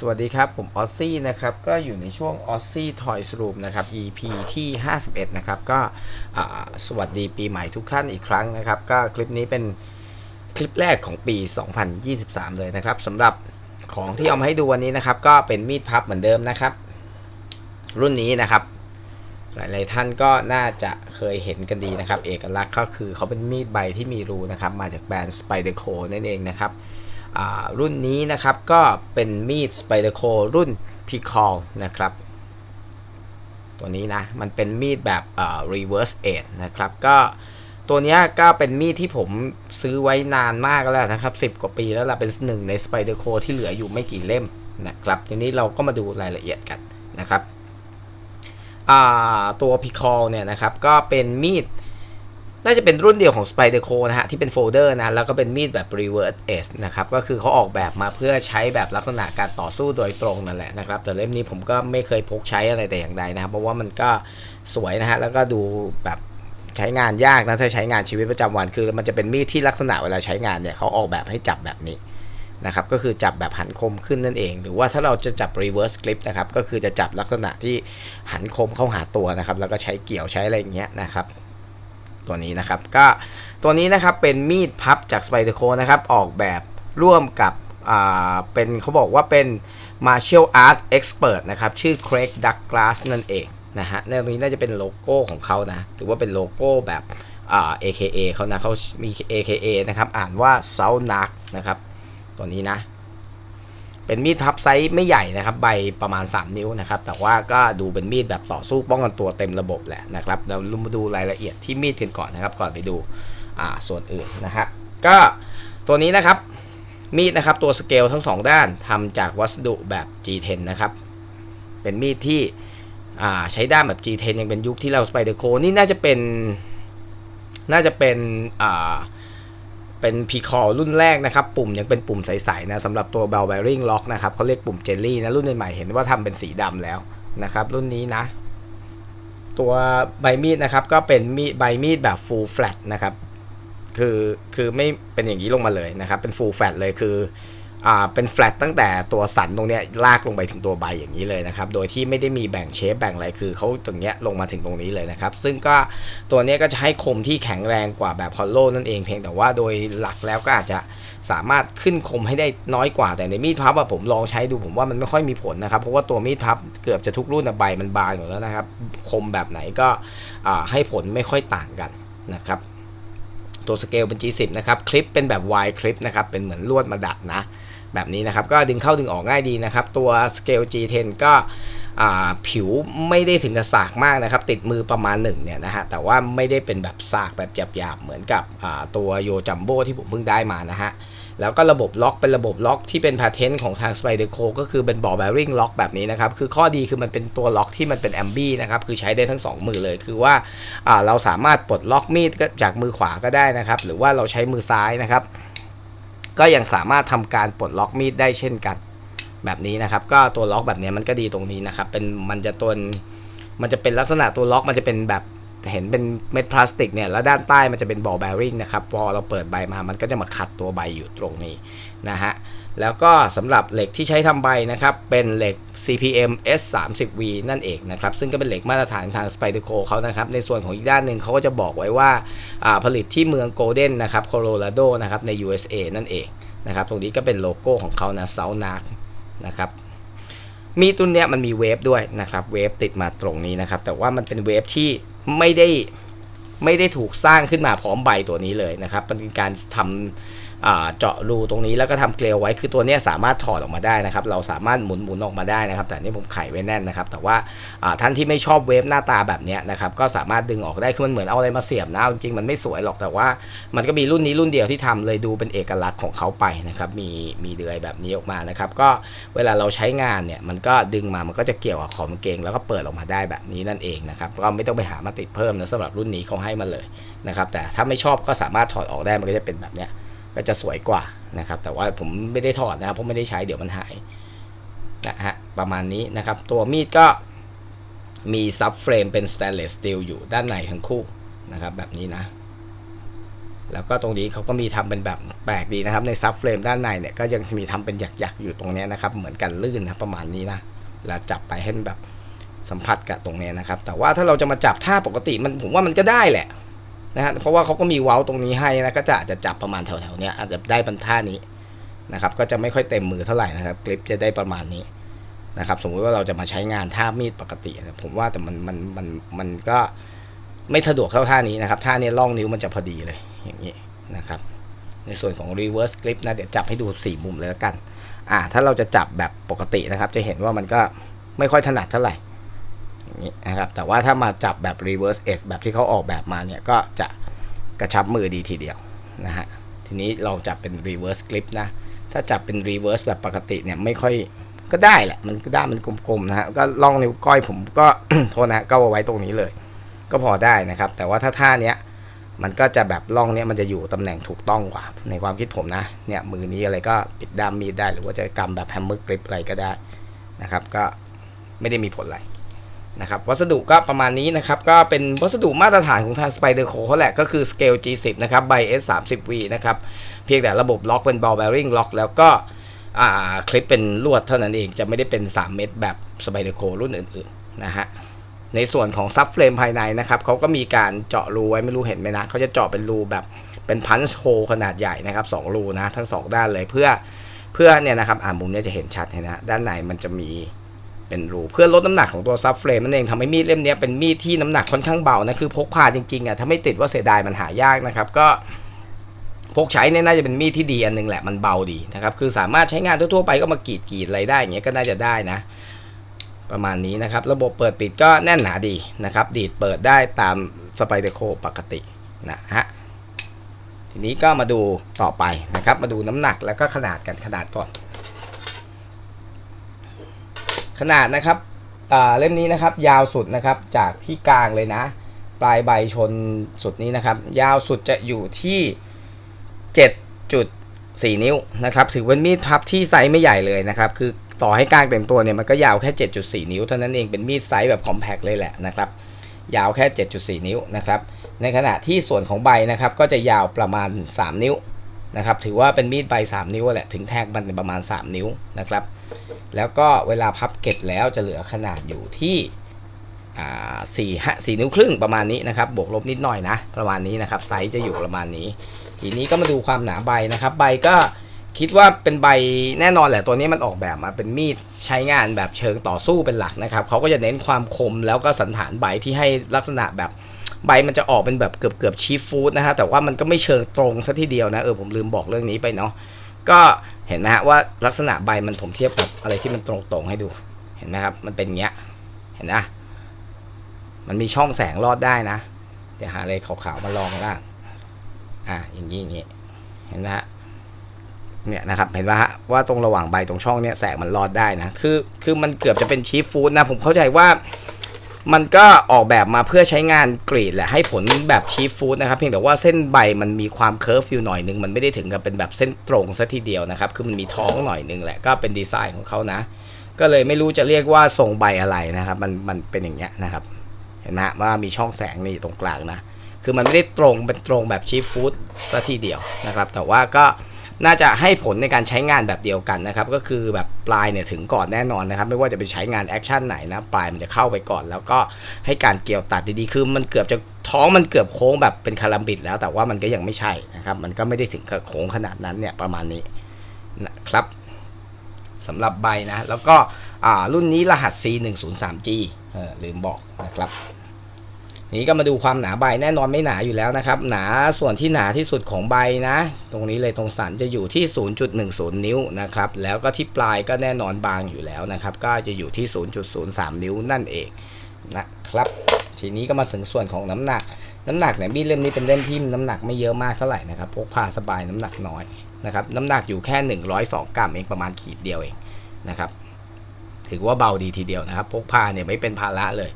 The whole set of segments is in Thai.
สวัสดีครับ ผมออซซี่นะครับ ก็อยู่ในช่วงออซซี่ทอยสรูปนะครับ EP ที่ 51 นะครับ ก็สวัสดีปีใหม่ทุกท่านอีกครั้งนะครับ ก็คลิปนี้เป็นคลิปแรกของปี 2023 เลยนะครับสำหรับของที่เอามาให้ดูวันนี้นะครับ ก็เป็นมีดพับเหมือนเดิมนะครับ รุ่นนี้นะครับ หลาย ๆ ท่านก็น่าจะเคยเห็นกันดีนะครับ เอกลักษณ์ก็คือเขาเป็นมีดใบที่มีรูนะครับ มาจากแบรนด์ Spyderco นั่นเองนะครับ รุ่นนี้นะครับก็เป็นมีด Spyderco รุ่น p i c o l นะครับ ตัวนี้นะ มันเป็นมีดแบบ reverse edge นะครับ ก็ตัวเนี้ยก็เป็นมีดที่ผมซื้อไว้นานมากแล้วนะครับ 10 กว่าปีแล้วล่ะ เป็นหนึ่งใน Spyderco ที่เหลืออยู่ไม่กี่เล่มนะครับ ทีนี้เราก็มาดูรายละเอียดกันนะครับ ตัว p i c o l เนี่ยนะครับ ก็เป็นมีด น่าจะเป็นรุ่นเดียวของ Spyderco นะฮะ ที่เป็นโฟลเดอร์นะ แล้วก็เป็นมีดแบบ reverse edge นะครับ ก็คือเขาออกแบบมาเพื่อใช้แบบลักษณะการต่อสู้โดยตรงนั่นแหละนะครับ แต่เล่มนี้ผมก็ไม่เคยพกใช้อะไรแต่อย่างใดนะครับเพราะว่ามันก็สวยนะฮะ แล้วก็ดูแบบใช้งานยากนะ ถ้าใช้งานชีวิตประจำวันคือ มันจะเป็นมีดที่ลักษณะเวลาใช้งานเนี่ยเขาออกแบบให้จับแบบนี้นะครับ ก็คือจับแบบหันคมขึ้นนั่นเอง หรือว่าถ้าเราจะจับ reverse grip นะครับ ก็คือจะจับลักษณะที่หันคมเข้าหาตัวนะครับ แล้วก็ใช้เกี่ยวใช้อะไรอย่างเงี้ยนะครับ ตัวนี้นะครับ ก็ตัวนี้นะครับเป็นมีดพับจาก Spyderco นะครับ ออกแบบร่วมกับเป็นเขาบอกว่าเป็น Martial Art Expert นะครับ ชื่อ Craig Douglas นั่นเองนะฮะในตรงนี้น่าจะเป็นโลโก้ของเขานะ หรือว่าเป็นโลโก้แบบอ่า AKA เขานะเขามี AKA นะครับ อ่านว่า South Nark นะครับ ตัวนี้นะ เป็นมีดพับไซส์ไม่ใหญ่นะครับใบประมาณ 3 นิ้วนะครับแต่ว่าก็ดูเป็นมีดแบบต่อสู้ป้องกันตัวเต็มระบบแหละนะครับเรามาดูรายละเอียดที่มีดกันก่อนนะครับ ก่อนไปดูอ่าส่วนอื่นนะฮะก็ตัวนี้นะครับมีดนะครับตัวสเกลทั้งสองด้านทำจากวัสดุแบบ G10 นะครับเป็นมีดที่ใช้ด้ามแบบ G10 ยังเป็นยุคที่เราสไปเดอร์โคนี่น่าจะเป็นน่าจะเป็นอ่า เป็นพีคอรุ่นแรกนะครับ ปุ่มยังเป็นปุ่มใสๆนะสำหรับตัว bell bearing lock นะครับเขาเรียกปุ่มเจลลี่นะ รุ่นใหม่ๆเห็นว่าทำเป็นสีดำแล้วนะครับ รุ่นนี้นะ ตัวใบมีดนะครับ ก็เป็นมีดใบมีดแบบ full flat นะครับ คือคือไม่เป็นอย่างนี้ลงมาเลยนะครับ เป็น full flat เลยคือ อ่าเป็น flat ตั้งแต่ตัวสันตรงเนี้ยลากลงไปถึงตัวใบอย่างนี้เลยนะครับ โดยที่ไม่ได้มีแบ่งเชฟแบ่งอะไรคือเขาตรงเนี้ยลงมาถึงตรงนี้เลยนะครับ ซึ่งก็ตัวเนี้ยก็จะให้คมที่แข็งแรงกว่าแบบฮอลโลนั่นเองเพียงแต่ว่าโดยหลักแล้วก็อาจจะสามารถขึ้นคมให้ได้น้อยกว่าแต่ในมีดพับอะผมลองใช้ดูผมว่ามันไม่ค่อยมีผลนะครับ เพราะว่าตัวมีดพับเกือบจะทุกรุ่นอะใบมันบางอยู่แล้วนะครับ คมแบบไหนก็อ่าให้ผลไม่ค่อยต่างกันนะครับ ตัวสเกลเป็น G10 นะครับ คลิปเป็นแบบ Y คลิปนะครับ เป็นเหมือนลวดมาดัดนะ แบบนี้นะครับ ก็ดึงเข้าดึงออกง่ายดีนะครับ ตัวสเกล G10 ก็ผิวไม่ได้ถึงกับสากมากนะครับ ติดมือประมาณหนึ่งเนี่ยนะฮะแต่ว่าไม่ได้เป็นแบบสากแบบหยาบๆ เหมือนกับตัวโยจัมโบ้ที่ผมเพิ่งได้มานะฮะแล้วก็ระบบล็อกเป็นระบบล็อกที่เป็นพาเทนต์ของทาง Spyderco ก็คือเป็นบอแบริ่งล็อกแบบนี้นะครับ คือข้อดีคือมันเป็นตัวล็อกที่มันเป็นแอมบี้นะครับ คือใช้ได้ทั้ง 2 มือเลย คือว่าเราสามารถปลดล็อกมีดจากมือขวาก็ได้นะครับ หรือว่าเราใช้มือซ้ายนะครับ ก็ยังสามารถทำการปลดล็อกมีดได้เช่นกันแบบนี้นะครับ ก็ตัวล็อกแบบนี้มันก็ดีตรงนี้นะครับเป็นมันจะตัวมันจะเป็นลักษณะตัวล็อกมันจะเป็นแบบเห็นเป็นเม็ดพลาสติกเนี่ยแล้วด้านใต้มันจะเป็นบอลแบริ่งนะครับพอเราเปิดใบมามันก็จะมาขัดตัวใบอยู่ตรงนี้นะฮะ แล้วก็สำหรับเหล็กที่ใช้ทำใบนะครับ เป็นเหล็ก CPM S30V นั่นเองนะครับ ซึ่งก็เป็นเหล็กมาตรฐานทาง Spyderco เขานะครับ ในส่วนของอีกด้านหนึ่งเขาก็จะบอกไว้ว่าาผลิตที่เมืองโกลเด้นนะครับโคโลราโดนะครับใน USA นั่นเองนะครับ ตรงนี้ก็เป็นโลโก้ของเขานะ South Nark นะครับมีตัวเนี้ยมันมีเวฟด้วยนะครับ เวฟติดมาตรงนี้นะครับ แต่ว่ามันเป็นเวฟที่ไม่ได้ ไม่ได้ถูกสร้างขึ้นมาพร้อมใบตัวนี้เลยนะครับมันเป็นการทำอ่าเจาะรูตรงนี้แล้วก็ทำเกลียวไว้คือตัวนี้สามารถถอดออกมาได้นะครับ เราสามารถหมุนหมุนออกมาได้นะครับ แต่นี่ผมไขไว้แน่นนะครับ แต่ว่าท่านที่ไม่ชอบเวฟหน้าตาแบบนี้นะครับก็สามารถดึงออกได้คือมันเหมือนเอาอะไรมาเสียบนะจริงมันไม่สวยหรอกแต่ว่า มันก็มีรุ่นนี้รุ่นเดียวที่ทำเลยดูเป็นเอกลักษณ์ของเขาไปนะครับมีมีเดือยแบบนี้ออกมานะครับ ก็เวลาเราใช้งานเนี่ยมันก็ดึงมามันก็จะเกี่ยวกับขอบกางเกง แล้วก็เปิดออกมาได้แบบนี้นั่นเองนะครับก็ไม่ต้องไปหามาติดเพิ่มนะสำหรับรุ่นนี้เขาให้มาเลยนะครับแต่ถ้าไม่ชอบก็สามารถถอดออกได้มันก็จะเป็นแบบเนี้ยก็จะสวยกว่านะครับ แต่ว่าผมไม่ได้ถอดนะครับเพราะไม่ได้ใช้เดี๋ยวมันหายนะฮะประมาณนี้นะครับ ตัวมีดก็มีซับเฟรมเป็นสแตนเลสสตีลอยู่ด้านในทั้งคู่นะครับ แบบนี้นะ แล้วก็ตรงนี้เขาก็มีทำเป็นแบบแปลกดีนะครับ ในซับเฟรมด้านในเนี่ยก็ยังมีทำเป็นหยักๆอยู่ตรงนี้นะครับ เหมือนกันลื่นนะประมาณนี้นะแล้วจับไปให้มันแบบ สัมผัสกับตรงนี้นะครับ แต่ว่าถ้าเราจะมาจับท่าปกติมันผมว่ามันก็ได้แหละนะฮะเพราะว่าเขาก็มีเว้าตรงนี้ให้นะก็จะอาจจะจับประมาณแถวๆเนี้ยอาจจะได้บรรท่านี้นะครับ ก็จะไม่ค่อยเต็มมือเท่าไหร่นะครับกริปจะได้ประมาณนี้นะครับ สมมติว่าเราจะมาใช้งานท่ามีดปกติ ผมว่าแต่มันมันมันมันก็ไม่สะดวกเท่าท่านี้นะครับ ท่านี้ล่องนิ้วมันจะพอดีเลยอย่างนี้นะครับ ในส่วนของ reverse grip นะเดี๋ยวจับให้ดู4มุมเลยแล้วกัน อ่า ถ้าเราจะจับแบบปกตินะครับ จะเห็นว่ามันก็ไม่ค่อยถนัดเท่าไหร่ นี้นะครับ แต่ว่าถ้ามาจับแบบ reverse edge แบบที่เขาออกแบบมาเนี่ย ก็จะกระชับมือดีทีเดียวนะฮะ ทีนี้เราจับเป็น reverse grip นะ ถ้าจับเป็น reverse แบบปกติเนี่ยไม่ค่อยก็ได้แหละ มันก็ได้มันกลมๆนะฮะ ก็ล่องนิ้วก้อยผมก็โทษนะฮะก็เอาไว้ตรงนี้เลย ก็พอได้นะครับ แต่ว่าถ้าท่าเนี้ยมันก็จะแบบล่องเนี้ยมันจะอยู่ตำแหน่งถูกต้องกว่า ในความคิดผมนะ เนี่ยมือนี้อะไรก็ปิดด้ามมีดได้ หรือว่าจะกำแบบแฮมเมอร์กริปอะไรก็ได้นะครับ ก็ไม่ได้มีผลอะไร นะครับวัสดุก็ประมาณนี้นะครับ ก็เป็นวัสดุมาตรฐานของทาง Spider Co เขาแหละก็คือ Scale G10 นะครับ by S30V นะครับเพียงแต่ระบบล็อกเป็น ball bearing ล็อกแล้วก็คลิปเป็นลวดเท่านั้นเองจะไม่ได้เป็น 3 เม็ดแบบ Spider Co รุ่นอื่นๆนะฮะในส่วนของซับเฟรมภายในนะครับเขาก็มีการเจาะรูไว้ไม่รู้เห็นไหมนะเขาจะเจาะเป็นรูแบบเป็นพันช์โฮขนาดใหญ่นะครับสองรูนะทั้งสองด้านเลยเพื่อเพื่อเนี่ยนะครับอ่ามุมเนี้ยจะเห็นชัดเห็นนะด้านในมันจะมี เป็นรูเพื่อลดน้ำหนักของตัวซับเฟรมนั่นเองทำให้มีดเล่มนี้เป็นมีดที่น้ำหนักค่อนข้างเบานะคือพกพาจริงๆอะถ้าไม่ติดว่าเสียดายมันหายากนะครับก็พกใช้เนี่ยน่าจะเป็นมีดที่ดีอันหนึงแหละมันเบาดีนะครับคือสามารถใช้งานทั่วๆไปก็มากรีดกรีดอะไรได้อย่างเงี้ยก็น่าจะได้นะ ประมาณนี้นะครับ ระบบเปิดปิดก็แน่นหนาดีนะครับ ดีดเปิดได้ตามสไปเดอร์โคปกตินะฮะทีนี้ก็มาดูต่อไปนะครับ มาดูน้ำหนักแล้วก็ขนาดกันขนาดก่อน ขนาดนะครับเล่มนี้นะครับยาวสุดนะครับจากที่กลางเลยนะ ปลายใบชนสุดนี้นะครับ ยาวสุดจะอยู่ที่ 7.4 นิ้วนะครับถือเป็นมีดพับที่ไซส์ไม่ใหญ่เลยนะครับ คือต่อให้กลางเต็มตัวเนี่ยมันก็ยาวแค่ 7.4 นิ้วเท่านั้นเองเป็นมีดไซส์แบบคอมแพคเลยแหละนะครับยาวแค่ 7.4 นิ้วนะครับในขณะที่ส่วนของใบนะครับก็จะยาวประมาณ 3 นิ้ว นะครับถือว่าเป็นมีดใบ3นิ้วแหละถึงแทกมันประมาณ 3 นิ้วนะครับ แล้วก็เวลาพับเก็บแล้วจะเหลือขนาดอยู่ที่สี่ห้าสี่นิ้วครึ่งประมาณนี้นะครับบวกลบนิดหน่อยนะประมาณนี้นะครับไซส์จะอยู่ประมาณนี้ ทีนี้ก็มาดูความหนาใบนะครับ ใบก็คิดว่าเป็นใบแน่นอนแหละตัวนี้มันออกแบบมาเป็นมีดใช้งานแบบเชิงต่อสู้เป็นหลักนะครับเขาก็จะเน้นความคมแล้วก็สันฐานใบที่ให้ลักษณะแบบ ใบมันจะออกเป็นแบบเกือบเกือบชีฟฟู้ดนะฮะแต่ว่ามันก็ไม่เชิงตรงซะทีเดียวนะเออผมลืมบอกเรื่องนี้ไปเนาะก็เห็นไหมฮะว่าลักษณะใบมันผมเทียบกับอะไรที่มันตรงๆให้ดู เห็นไหมครับมันเป็นเงี้ยเห็นนะมันมีช่องแสงรอดได้นะ เดี๋ยวหาอะไรขาวๆมาลองล่างอ่าอย่างนี้อย่างนี้เห็นไหมฮะเนี่ยนะครับเห็นไหมฮะว่าตรงระหว่างใบตรงช่องเนี่ยแสงมันรอดได้นะ คือคือมันเกือบจะเป็นชีฟฟู้ดนะ ผมเข้าใจว่า มันก็ออกแบบมาเพื่อใช้งานกรีดแหละให้ผลแบบชีฟฟู้ดนะครับเพียงแต่ว่าเส้นใบมันมีความเคิร์ฟอยู่หน่อยนึง มันไม่ได้ถึงกับเป็นแบบเส้นตรงซะทีเดียวนะครับ คือมันมีท้องหน่อยนึงแหละก็เป็นดีไซน์ของเขานะ ก็เลยไม่รู้จะเรียกว่าทรงใบอะไรนะครับ มันมันเป็นอย่างเงี้ยนะครับ เห็นไหมว่ามีช่องแสงนี่ตรงกลางนะ คือมันไม่ได้ตรงเป็นตรงแบบชีฟฟู้ดซะทีเดียวนะครับ แต่ว่าก็ น่าจะให้ผลในการใช้งานแบบเดียวกันนะครับ ก็คือแบบปลายเนี่ยถึงก่อนแน่นอนนะครับ ไม่ว่าจะไปใช้งานแอคชั่นไหนนะปลายมันจะเข้าไปก่อน แล้วก็ให้การเกี่ยวตัดดีๆ คือมันเกือบจะท้องมันเกือบโค้งแบบเป็นคารัมบิดแล้ว แต่ว่ามันก็ยังไม่ใช่นะครับ มันก็ไม่ได้ถึงโค้งขนาดนั้นเนี่ยประมาณนี้นะครับสำหรับใบนะ แล้วก็อ่ารุ่นนี้รหัส C103G เออลืมบอกนะครับ นี้ก็มาดูความหนาใบแน่นอนไม่หนาอยู่แล้วนะครับ หนาส่วนที่หนาที่สุดของใบนะ ตรงนี้เลยตรงสันจะอยู่ที่ 0.10 นิ้วนะครับ แล้วก็ที่ปลายก็แน่นอนบางอยู่แล้วนะครับ ก็จะอยู่ที่ 0.03 นิ้วนั่นเองนะครับ ทีนี้ก็มาถึงส่วนของน้ำหนัก น้ำหนักเนี่ยมีดเล่มนี้เป็นเล่มที่น้ำหนักไม่เยอะมากเท่าไหร่นะครับพกพาสบายน้ำหนักน้อยนะครับ น้ำหนักอยู่แค่ 102 กรัมเองประมาณขีดเดียวเองนะครับ ถือว่าเบาดีทีเดียวนะครับ พกพาเนี่ยไม่เป็นภาระเลย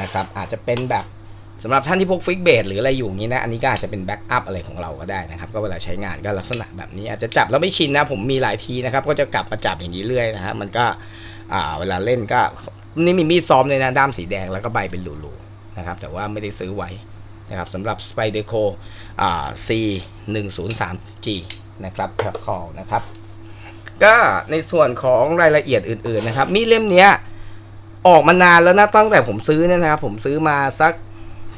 นะครับ อาจจะเป็นแบบ สำหรับท่านที่พกฟิกเบสหรืออะไรอยู่งนี้นะ อันนี้ก็อาจจะเป็นแบ็กอัพอะไรของเราก็ได้นะครับ ก็เวลาใช้งานก็ลักษณะแบบนี้ อาจจะจับแล้วไม่ชินนะ ผมมีหลายทีนะครับ ก็จะกลับมาจับอย่างนี้เรื่อยนะฮะ มันก็เวลาเล่นก็ นี่มีมีดซ้อมเลยนะ ด้ามสีแดงแล้วก็ใบเป็นรูๆนะครับ แต่ว่าไม่ได้ซื้อไว้นะครับสำหรับ Spyderco อ่า C 1 0 3 G นะครับแคปคอลนะครับ ก็ในส่วนของรายละเอียดอื่นๆนะครับ มีดเล่มเนี้ยออกมานานแล้วนะตั้งแต่ผมซื้อเนี่ยนะครับ ผมซื้อมาสัก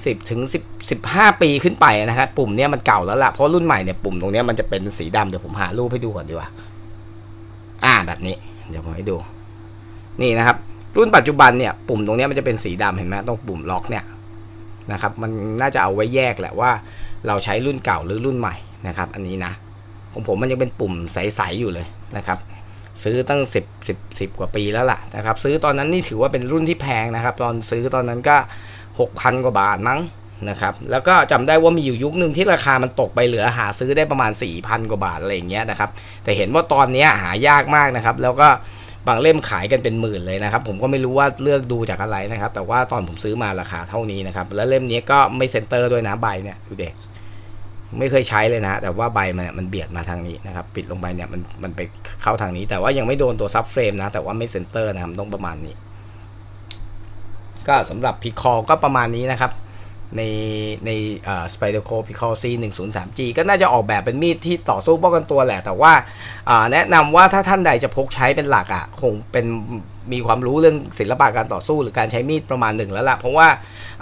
10ถึง10 15 ปีขึ้นไปนะครับปุ่มเนี้ยมันเก่าแล้วล่ะเพราะรุ่นใหม่เนี่ยปุ่มตรงเนี้ยมันจะเป็นสีดำเดี๋ยวผมหารูปให้ดูก่อนดีกว่า อ่าแบบนี้ เดี๋ยวผมให้ดู นี่นะครับ รุ่นปัจจุบันเนี่ยปุ่มตรงเนี้ยมันจะเป็นสีดำเห็นไหมตรงปุ่มล็อกเนี่ยนะครับ มันน่าจะเอาไว้แยกแหละว่า เราใช้รุ่นเก่าหรือรุ่นใหม่นะครับ อันนี้นะของผมมันยังเป็นปุ่มใสๆอยู่เลยนะครับ ซื้อตั้ง 10 10 10 กว่าปีแล้วล่ะนะครับ ซื้อตอนนั้นนี่ถือว่าเป็นรุ่นที่แพงนะครับ ตอนซื้อตอนนั้นก็ 6,000 กว่าบาทมั้งนะครับแล้วก็จำได้ว่ามีอยู่ยุคหนึ่งที่ราคามันตกไปเหลือหาซื้อได้ประมาณ 4,000 กว่าบาทอะไรอย่างเงี้ยนะครับแต่เห็นว่าตอนนี้หายากมากนะครับ แล้วก็บางเล่มขายกันเป็นหมื่นเลยนะครับ ผมก็ไม่รู้ว่าเลือกดูจากอะไรนะครับ แต่ว่าตอนผมซื้อมาราคาเท่านี้นะครับ แล้วเล่มนี้ก็ไม่เซ็นเตอร์ด้วยนะใบเนี่ยดูเด็ก ไม่เคยใช้เลยนะ แต่ว่าใบมันเนี่ยมันเบียดมาทางนี้นะครับ ปิดลงไปเนี่ยมันมันไปเข้าทางนี้ แต่ว่ายังไม่โดนตัวซับเฟรมนะ แต่ว่าไม่เซนเตอร์นะครับต้องประมาณนี้ ก็สำหรับพิคอก็ประมาณนี้นะครับ ในในเอ่อ Spyderco p i c o C 1 0 3 G ก็น่าจะออกแบบเป็นมีดที่ต่อสู้ป้องกันตัวแหละ แต่ว่าแนะนำว่าถ้าท่านใดจะพกใช้เป็นหลักอะ คงเป็นมีความรู้เรื่องศิลปะการต่อสู้หรือการใช้มีดประมาณหนึ่งแล้วล่ะ เพราะว่า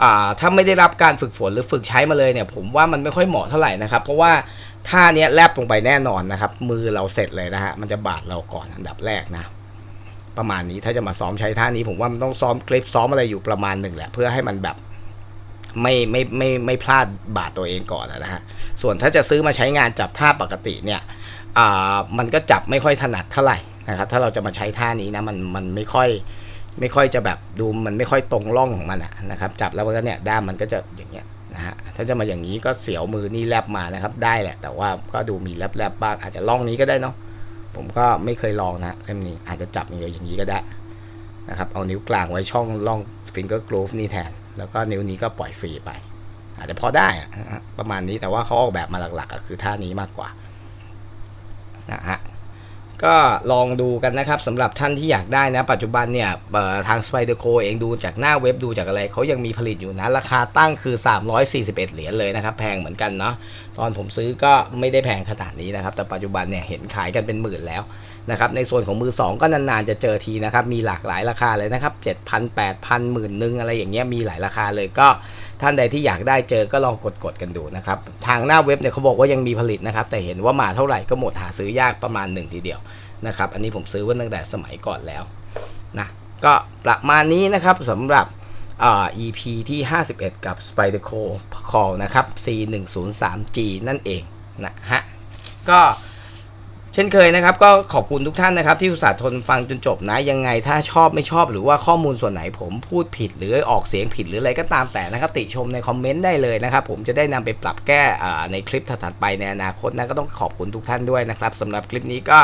อ่าถ้าไม่ได้รับการฝึกฝนหรือฝึกใช้มาเลยเนี่ย ผมว่ามันไม่ค่อยเหมาะเท่าไหร่นะครับ เพราะว่าท่าเนี้ยแลบลงไปแน่นอนนะครับ มือเราเสร็จเลยนะฮะมันจะบาดเราก่อนอันดับแรกนะประมาณนี้ถ้าจะมาซ้อมใช้ท่านี้ผมว่ามันต้องซ้อมคลิปซ้อมอะไรอยู่ประมาณหนึ่งแหละเพื่อให้มันแบบ ไม่ไม่ไม่ไม่พลาดบาดตัวเองก่อนนะฮะส่วนถ้าจะซื้อมาใช้งานจับท่าปกติเนี่ยอ่ามันก็จับไม่ค่อยถนัดเท่าไหร่นะครับถ้าเราจะมาใช้ท่านี้นะมันมันไม่ค่อยไม่ค่อยจะแบบดูมันไม่ค่อยตรงร่องของมันอะนะครับ จับแล้วมันก็เนี่ยด้ามมันก็จะอย่างเงี้ยนะฮะถ้าจะมาอย่างนี้ก็เสียวมือนี่แลบมานะครับ ได้แหละ แต่ว่าก็ดูมีแลบแลบๆบ้างอาจจะร่องนี้ก็ได้เนาะผมก็ไม่เคยลองนะเล่มนี้อาจจะจับอย่างเดียวอย่างนี้ก็ได้นะครับเอานิ้วกลางไว้ช่องล่อง finger groove นี่แทน แล้วก็นิ้วนี้ก็ปล่อยฟรีไป อาจจะพอได้ประมาณนี้แต่ว่าเขาออกแบบมาหลักๆก็คือท่านี้มากกว่านะฮะก็ลองดูกันนะครับสำหรับท่านที่อยากได้นะ ปัจจุบันเนี่ยทาง Spyderco เองดูจากหน้าเว็บดูจากอะไรเขายังมีผลิตอยู่นะ ราคาตั้งคือ 341 เหรียญเลยนะครับ แพงเหมือนกันเนาะตอนผมซื้อก็ไม่ได้แพงขนาดนี้นะครับ แต่ปัจจุบันเนี่ยเห็นขายกันเป็นหมื่นแล้ว นะครับในส่วนของมือ 2 ก็นานๆจะเจอทีนะครับมีหลากหลายราคาเลยนะครับ7,000 8,000หมื่นนึงอะไรอย่างเงี้ยมีหลายราคาเลยก็ท่านใดที่อยากได้เจอก็ลองกดๆกันดูนะครับทางหน้าเว็บเนี่ยเขาบอกว่ายังมีผลิตนะครับแต่เห็นว่ามาเท่าไหร่ก็หมดหาซื้อยากประมาณหนึ่งทีเดียวนะครับอันนี้ผมซื้อไว้ตั้งแต่สมัยก่อนแล้วนะก็ประมาณนี้นะครับสำหรับอ่า EP ที่ 51 กับ Spyderco Call นะครับ C103G นั่นเองนะฮะก็ เช่นเคยนะครับก็ขอบคุณทุกท่านนะครับที่อุตส่าห์ทนฟังจนจบนะยังไงถ้าชอบไม่ชอบหรือว่าข้อมูลส่วนไหนผมพูดผิด หรือออกเสียงผิดหรืออะไรก็ตามแต่นะครับติชมในคอมเมนต์ได้เลยนะครับผมจะได้นำไปปรับแก้ในคลิปถัดไปในอนาคตนะก็ต้องขอบคุณทุกท่านด้วยนะครับสำหรับคลิปนี้ก็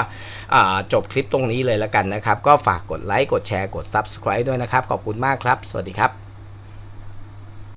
จบคลิปตรงนี้เลยแล้วกันนะครับก็ฝากกดไลค์กดแชร์กด Subscribe ด้วยนะครับขอบคุณมากครับ สวัสดีครับ